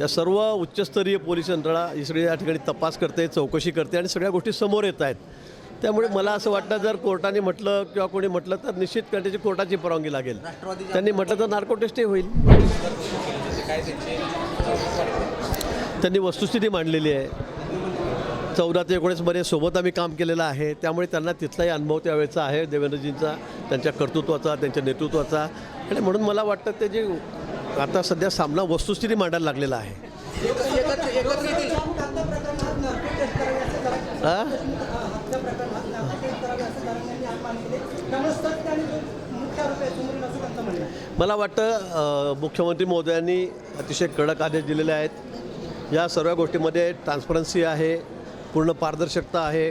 या सर्व उच्चस्तरीय पोलीस यंत्रणा ही सगळी या ठिकाणी तपास करते चौकशी करते आणि सगळ्या गोष्टी समोर येत आहेत. त्यामुळे मला असं वाटतं जर कोर्टाने म्हटलं किंवा कोणी म्हटलं तर निश्चित त्याची कोर्टाची परवानगी लागेल. त्यांनी म्हटलं तर नार्को टेस्टही होईल. त्यांनी वस्तुस्थिती मांडलेली आहे. चौदा ते एकोणीसमध्ये सोबत आम्ही काम केलेलं आहे. त्यामुळे त्यांना तिथलाही अनुभव त्यावेळेचा आहे. देवेंद्रजींचा त्यांच्या कर्तृत्वाचा त्यांच्या नेतृत्वाचा. आणि म्हणून मला वाटतं ते जे आता सध्या सामना वस्तुस्थिती मांडायला लागलेला आहे. मला वाटतं मुख्यमंत्री महोदयांनी अतिशय कडक आदेश दिलेले आहेत. या सर्व गोष्टीमध्ये ट्रान्सपरन्सी आहे पूर्ण पारदर्शकता आहे.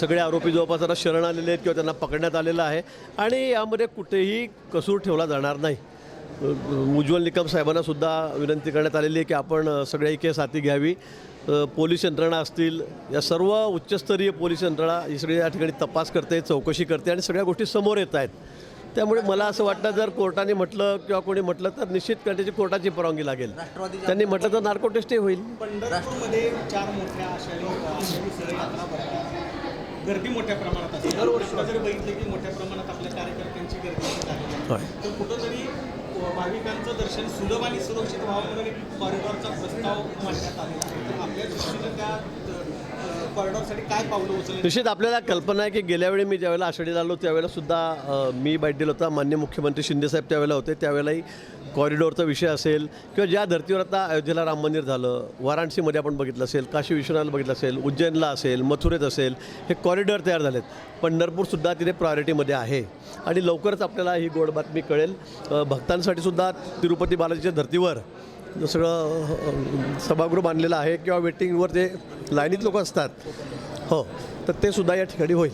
सगळे आरोपी जवळपास शरण आलेले आहेत किंवा त्यांना पकडण्यात आलेलं आहे. आणि यामध्ये कुठेही कसूर ठेवला जाणार नाही. उज्ज्वल निकम साहेबांना सुद्धा विनंती करण्यात आलेली आहे की आपण सगळ्या केस हाती घ्यावी. पोलीस यंत्रणा असतील या सर्व उच्चस्तरीय पोलीस यंत्रणा ही सगळी या ठिकाणी तपास करते चौकशी करते आणि सगळ्या गोष्टी समोर येत आहेत. त्यामुळे मला असं वाटतं जर कोर्टाने म्हटलं किंवा कोणी म्हटलं तर निश्चित त्याची कोर्टाची परवानगी लागेल. त्यांनी म्हटलं तर नार्को टेस्टही होईल गर्दी मोठ्या प्रमाणात असते. दरवर्षी. जरी बघितले की मोठ्या प्रमाणात आपल्या कार्यकर्त्यांची गर्दी. तर कुठंतरी भाविकांचं दर्शन सुलभ आणि सुरक्षित व्हावं म्हणून एक कॉरिडॉरचा प्रस्ताव मांडण्यात आलेला आहे. आपल्या दृष्टीनं त्या कॉरिडॉरसाठी काय पावलं निश्चित आपल्याला कल्पना आहे की गेल्या वेळी मी ज्यावेळेला आषाढीला आलो त्यावेळेला सुद्धा मी बाईट दिला होता. मान्य मुख्यमंत्री शिंदेसाहेब त्यावेळेला होते. त्यावेळेलाही कॉरिडॉरचा विषय असेल किंवा ज्या धर्तीवर आता अयोध्येला राम मंदिर झालं वाराणसीमध्ये आपण बघितलं असेल काशी विश्वनाथला बघितलं असेल उज्जैनला असेल मथुरेत असेल हे कॉरिडॉर तयार झालेत. पंढरपूरसुद्धा तिथे प्रायोरिटीमध्ये आहे. आणि लवकरच आपल्याला ही गोड बातमी कळेल. भक्तांसाठीसुद्धा भक्तांसाठी सुद्धा तिरुपती बालाजीच्या धर्तीवर सगळं सभागृह बांधलेलं आहे किंवा वेटिंगवर जे लाईनीत लोक असतात हो तर ते सुद्धा या ठिकाणी होईल.